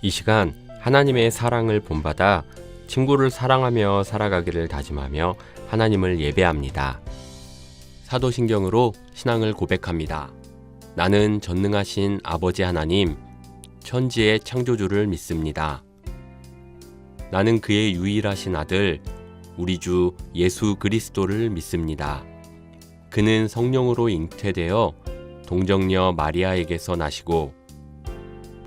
이 시간 하나님의 사랑을 본받아 친구를 사랑하며 살아가기를 다짐하며 하나님을 예배합니다. 사도신경으로 신앙을 고백합니다. 나는 전능하신 아버지 하나님, 천지의 창조주를 믿습니다. 나는 그의 유일하신 아들, 우리 주 예수 그리스도를 믿습니다. 그는 성령으로 잉태되어 동정녀 마리아에게서 나시고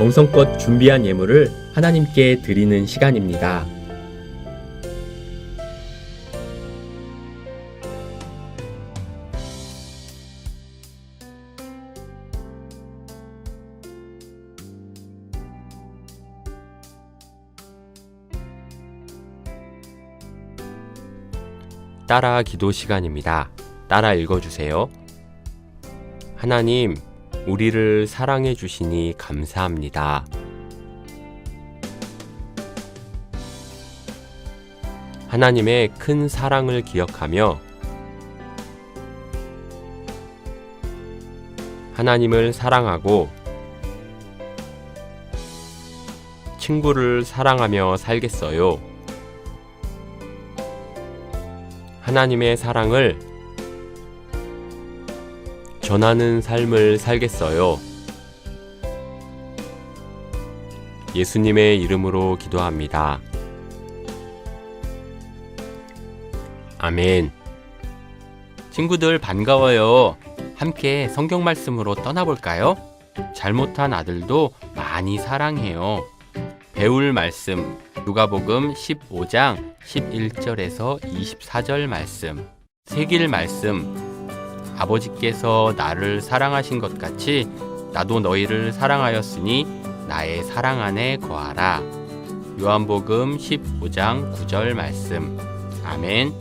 정성껏 준비한 예물을 하나님께 드리는 시간입니다. 따라 기도 시간입니다. 따라 읽어주세요. 하나님, 우리를 사랑해 주시니 감사합니다. 하나님의 큰 사랑을 기억하며 하나님을 사랑하고 친구를 사랑하며 살겠어요. 하나님의 사랑을 전하는 삶을 살겠어요. 예수님의 이름으로 기도합니다. 아멘. 친구들 반가워요. 함께 성경 말씀으로 떠나볼까요? 잘못한 아들도 많이 사랑해요. 배울 말씀 누가복음 15장 11절에서 24절 말씀. 새길 말씀 아버지께서 나를 사랑하신 것 같이 나도 너희를 사랑하였으니 나의 사랑 안에 거하라. 요한복음 15장 9절 말씀. 아멘.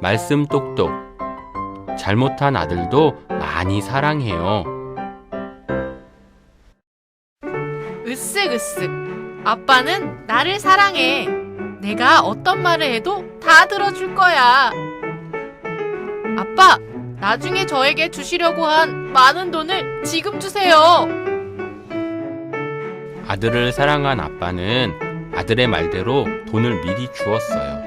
말씀 똑똑. 잘못한 아들도 많이 사랑해요. 으쓱으쓱. 아빠는 나를 사랑해. 내가 어떤 말을 해도 다 들어줄 거야. 아빠, 나중에 저에게 주시려고 한 많은 돈을 지금 주세요. 아들을 사랑한 아빠는 아들의 말대로 돈을 미리 주었어요.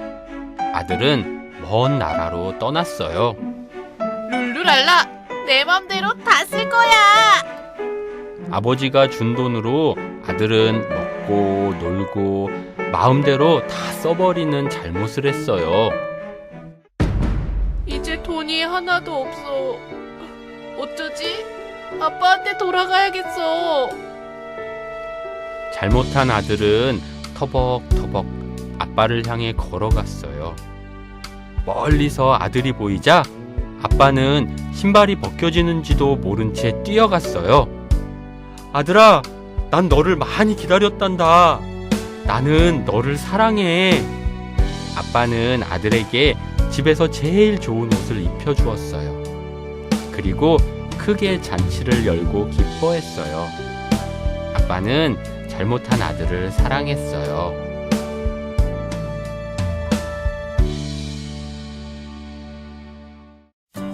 아들은 먼 나라로 떠났어요. 룰루랄라, 내 맘대로 다 쓸 거야. 아버지가 준 돈으로 아들은 먹고 놀고 마음대로 다 써버리는 잘못을 했어요. 돈이 하나도 없어. 어쩌지? 아빠한테 돌아가야겠어. 잘못한 아들은 터벅터벅 아빠를 향해 걸어갔어요. 멀리서 아들이 보이자 아빠는 신발이 벗겨지는지도 모른 채 뛰어갔어요. 아들아, 난 너를 많이 기다렸단다. 나는 너를 사랑해. 아빠는 아들에게 집에서 제일 좋은 옷을 입혀주었어요. 그리고 크게 잔치를 열고 기뻐했어요. 아빠는 잘못한 아들을 사랑했어요.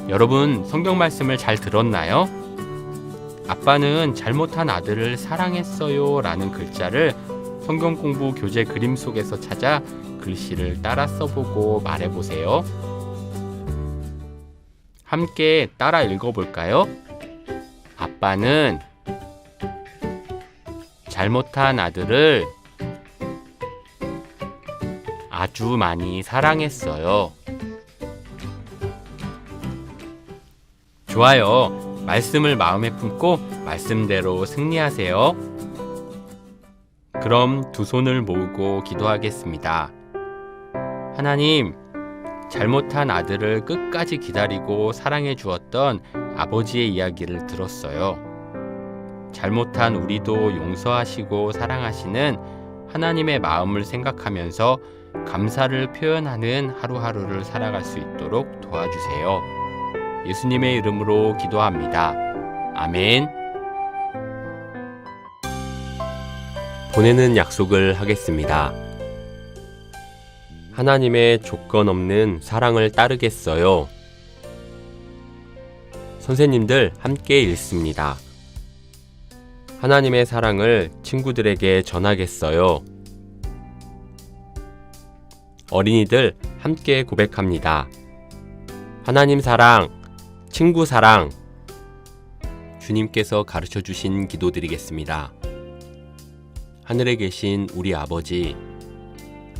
여러분, 성경 말씀을 잘 들었나요? 아빠는 잘못한 아들을 사랑했어요 라는 글자를 성경 공부 교재 그림 속에서 찾아 글씨를 따라 써보고 말해보세요. 함께 따라 읽어볼까요? 아빠는 잘못한 아들을 아주 많이 사랑했어요. 좋아요. 말씀을 마음에 품고 말씀대로 승리하세요. 그럼 두 손을 모으고 기도하겠습니다. 하나님, 잘못한 아들을 끝까지 기다리고 사랑해 주었던 아버지의 이야기를 들었어요. 잘못한 우리도 용서하시고 사랑하시는 하나님의 마음을 생각하면서 감사를 표현하는 하루하루를 살아갈 수 있도록 도와주세요. 예수님의 이름으로 기도합니다. 아멘. 보내는 약속을 하겠습니다. 하나님의 조건 없는 사랑을 따르겠어요. 선생님들 함께 읽습니다. 하나님의 사랑을 친구들에게 전하겠어요. 어린이들 함께 고백합니다. 하나님 사랑, 친구 사랑. 주님께서 가르쳐 주신 기도 드리겠습니다. 하늘에 계신 우리 아버지,